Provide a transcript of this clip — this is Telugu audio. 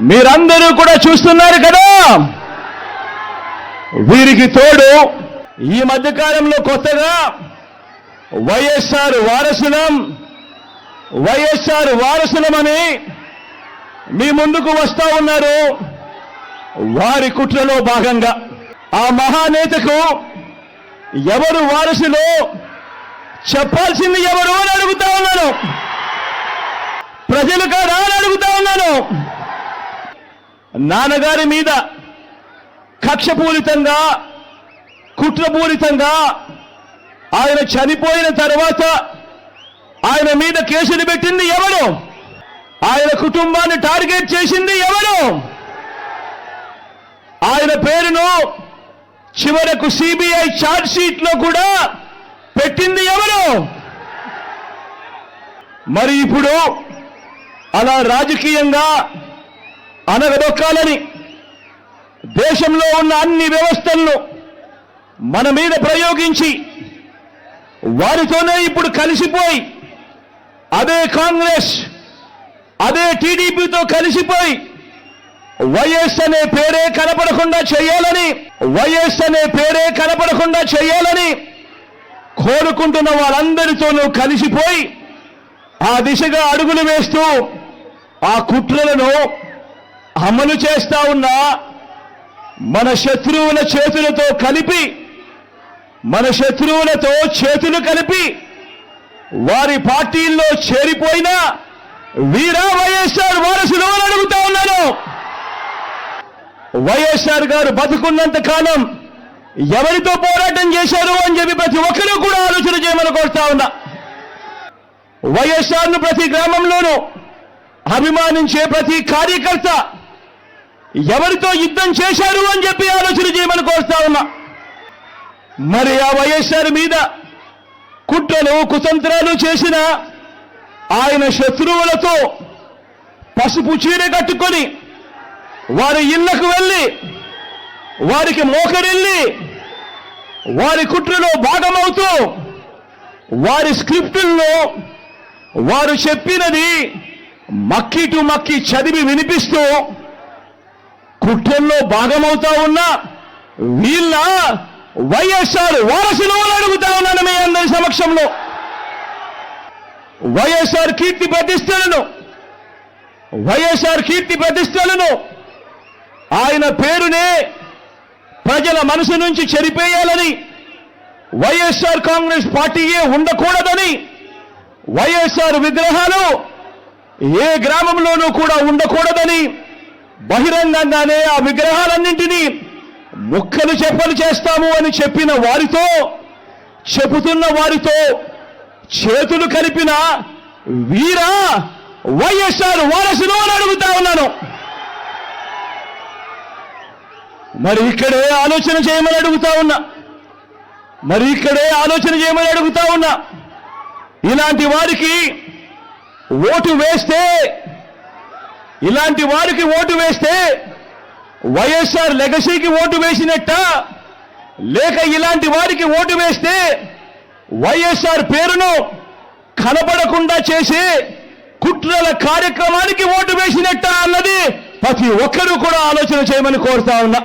మీరందరూ కూడా చూస్తున్నారు కదా? వీరికి తోడు ఈ మధ్యకాలంలో కొత్తగా వైఎస్ఆర్ వారసులం వైఎస్ఆర్ వారసులమని మీ ముందుకు వస్తా ఉన్నారు. వారి కుట్రలో భాగంగా ఆ మహానేతకు ఎవరు వారసులో చెప్పాల్సింది ఎవరు అని అడుగుతా ఉన్నాను. ప్రజలు కాదా అని అడుగుతా ఉన్నాను. నాన్నగారి మీద కక్షపూరితంగా కుట్రపూరితంగా ఆయన చనిపోయిన తర్వాత ఆయన మీద కేసులు పెట్టింది ఎవరు? ఆయన కుటుంబాన్ని టార్గెట్ చేసింది ఎవరు? ఆయన పేరును చివరకు సిబిఐ షీట్లో కూడా పెట్టింది ఎవరు? మరి ఇప్పుడు అలా రాజకీయంగా అనగదొక్కాలని దేశంలో ఉన్న అన్ని వ్యవస్థలను మన మీద ప్రయోగించి వారితోనే ఇప్పుడు కలిసిపోయి అదే కాంగ్రెస్ అదే టీడీపీతో కలిసిపోయి వైఎస్ అనే పేరే కనపడకుండా చేయాలని వైఎస్ అనే పేరే కనపడకుండా చేయాలని కోరుకుంటున్న వాళ్ళందరితోనూ కలిసిపోయి ఆ దిశగా అడుగులు వేస్తూ ఆ కుట్రలను అమలు చేస్తా ఉన్న మన శత్రువుల చేతులతో కలిపి మన శత్రువులతో చేతులు కలిపి వారి పార్టీల్లో చేరిపోయిన వీరా వైఎస్ఆర్ వారసులు అని అడుగుతా ఉన్నాను. వైఎస్ఆర్ గారు బతుకున్నంత కాలం ఎవరితో పోరాటం చేశారు అని చెప్పి ప్రతి ఒక్కరూ కూడా ఆలోచన చేయమని కోరుతా ఉన్నా. వైఎస్ఆర్ను ప్రతి గ్రామంలోనూ అభిమానించే ప్రతి కార్యకర్త ఎవరితో యుద్ధం చేశారు అని చెప్పి ఆలోచన చేయమని కోరుతా ఉన్నా. మరి ఆ వైఎస్ఆర్ మీద కుట్రలు కుతంత్రాలు చేసిన ఆయన శత్రువులతో పసుపు చీర కట్టుకొని వారి ఇళ్ళకు వెళ్ళి వారికి మోకరిల్లి వారి కుట్రలో భాగమవుతూ వారి స్క్రిప్టుల్లో వారు చెప్పినది మక్కి టు మక్కి చదివి వినిపిస్తూ కుట్రల్లో భాగమవుతా ఉన్న వీళ్ళ వైఎస్ఆర్ వారసులు అడుగుతా ఉన్నాను మీ అందరి సమక్షంలో. వైఎస్ఆర్ కీర్తి ప్రతిష్టలను వైఎస్ఆర్ కీర్తి ప్రతిష్టలను ఆయన పేరునే ప్రజల మనసు నుంచి చెరిపేయాలని వైఎస్ఆర్ కాంగ్రెస్ పార్టీయే ఉండకూడదని వైఎస్ఆర్ విగ్రహాలు ఏ గ్రామంలోనూ కూడా ఉండకూడదని బహిరంగంగానే ఆ విగ్రహాలన్నింటినీ ముక్కలు చెప్పలు చేస్తాము అని చెప్పిన వారితో చెబుతున్న వారితో చేతులు కలిపిన వీరా వైఎస్ఆర్ వారసులు అని అడుగుతా ఉన్నాను. మరి ఇక్కడే ఆలోచన చేయమని అడుగుతా ఉన్నా. మరి ఇక్కడే ఆలోచన చేయమని అడుగుతా ఉన్నా. ఇలాంటి వారికి ఓటు వేస్తే ఇలాంటి వారికి ఓటు వేస్తే వైఎస్ఆర్ లెగసీకి ఓటు వేసినట్ట? లేక ఇలాంటి వారికి ఓటు వేస్తే వైఎస్ఆర్ పేరును కనపడకుండా చేసి కుట్రల కార్యక్రమానికి ఓటు వేసినట్ట అన్నది ప్రతి ఒక్కరూ కూడా ఆలోచన చేయమని కోరుతా ఉన్నా.